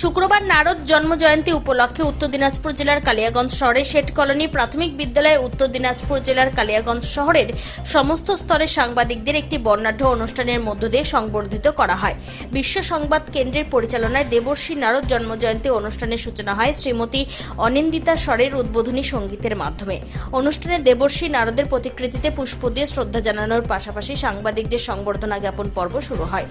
শুক্রবার নারদ জন্মজয়ন্তী উপলক্ষে উত্তর দিনাজপুর জেলার কালিয়াগঞ্জ শহরে শেঠ কলোনি প্রাথমিক বিদ্যালয়ে উত্তর দিনাজপুর জেলার কালিয়াগঞ্জ শহরের সমস্ত স্তরের সাংবাদিকদের একটি বর্ণাঢ্য অনুষ্ঠানের মধ্য দিয়ে সংবর্ধিত করা হয়। বিশ্ব সংবাদ কেন্দ্রের পরিচালনায় দেবর্ষী নারদ জন্মজয়ন্তী অনুষ্ঠানের সূচনা হয় শ্রীমতী অনিন্দিতা স্বরের উদ্বোধনী সঙ্গীতের মাধ্যমে। অনুষ্ঠানে দেবর্ষী নারদের প্রতিকৃতিতে পুষ্প দিয়ে শ্রদ্ধা জানানোর পাশাপাশি সাংবাদিকদের সংবর্ধনা জ্ঞাপন পর্ব শুরু হয়।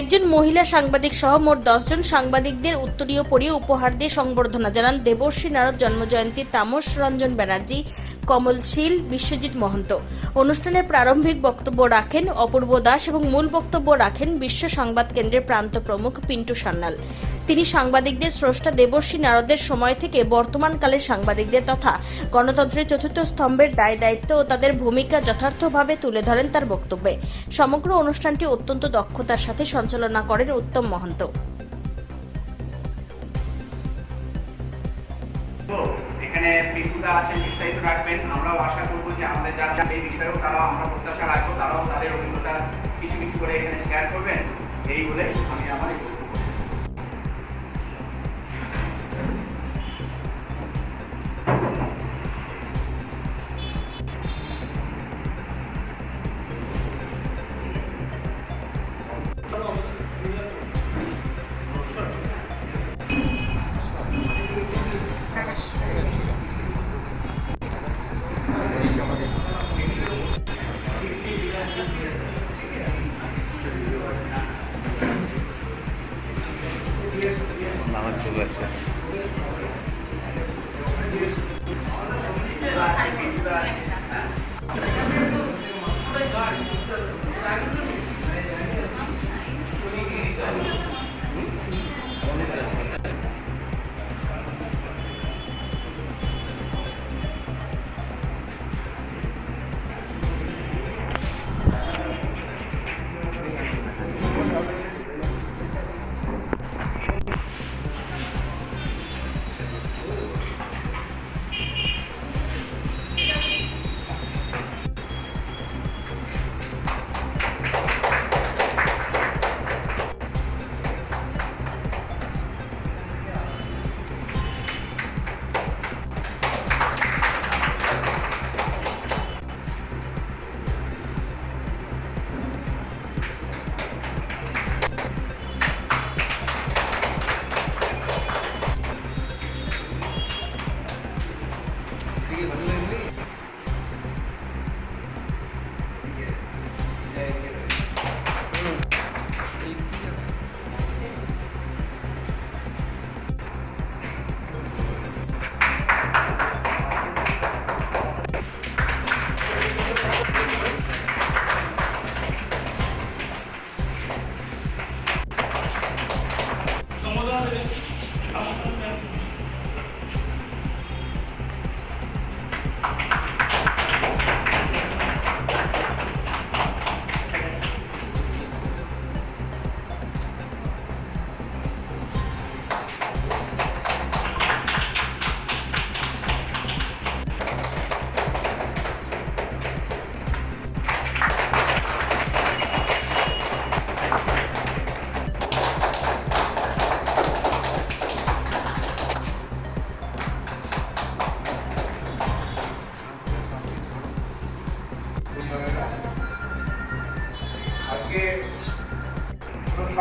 একজন মহিলা সাংবাদিক সহ মোট দশজন সাংবাদিকদের উত্তরীয় পরিয়ে উপহার দিয়ে সংবর্ধনা জানান দেবর্ষী নারদ জন্মজয়ন্তী তামস রঞ্জন ব্যানার্জি। কমল শীল, বিশ্বজিৎ মহন্ত। অনুষ্ঠানের প্রারম্ভিক বক্তব্য রাখেন অপূর্ব দাস এবং মূল বক্তব্য রাখেন বিশ্ব সংবাদ কেন্দ্রের প্রান্ত প্রমুখ পিন্টু সান্যাল। তিনি সাংবাদিকদের স্রষ্টা দেবর্ষী নারদের সময় থেকে বর্তমানকালের সাংবাদিকদের তথা গণতন্ত্রের চতুর্থ স্তম্ভের দায় দায়িত্ব ও তাদের ভূমিকা যথার্থভাবে তুলে ধরেন তার বক্তব্যে। সমগ্র অনুষ্ঠানটি অত্যন্ত দক্ষতার সাথে সঞ্চালনা করেন উত্তম মহন্ত। এখানে পিকুদা আছেন, বিস্তারিত রাখবেন। আমরাও আশা করব যে আমাদের যারা সেই বিষয়েও তারাও আমরা প্রত্যাশা রাখব, তারাও তাদের অভিজ্ঞতা কিছু কিছু করে এখানে শেয়ার করবেন। এই বলে আমি আমার আমার চলে আসে আছে,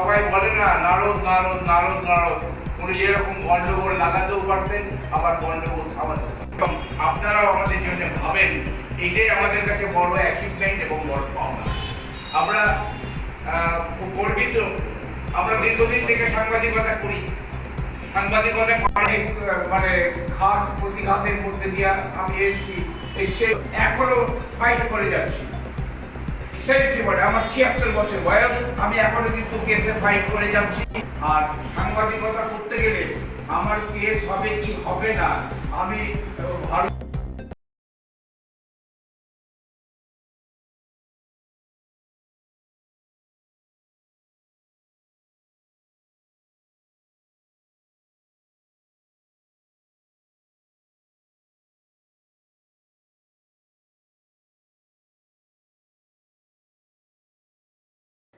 সবাই বলে না, নারদ নারদ নারদ নারদ। উনি যেরকম গন্ডগোল লাগাতেও পারতেন, আবার গন্ডগোল থামাতেও এবং আপনারাও আমাদের জন্য ভাবেন, এটাই আমাদের কাছে বড় অ্যাচিভমেন্ট এবং বড় পাওনা। আমরা খুব গর্বিত। আমরা দীর্ঘদিন থেকে সাংবাদিকতা করি। সাংবাদিকতা অনেক মানে ঘাত প্রতিঘাতের মধ্যে দিয়ে আমি এসেছি, এসে এখনও ফাইট করে যাচ্ছি। শেষ জীবনে আমার ছিয়াত্তর বছর বয়স, আমি এখনও কিন্তু কেসে ফাইট করে যাচ্ছি। আর সাংবাদিকতা করতে গেলে আমার কেস হবে কি হবে না, আমি ভালো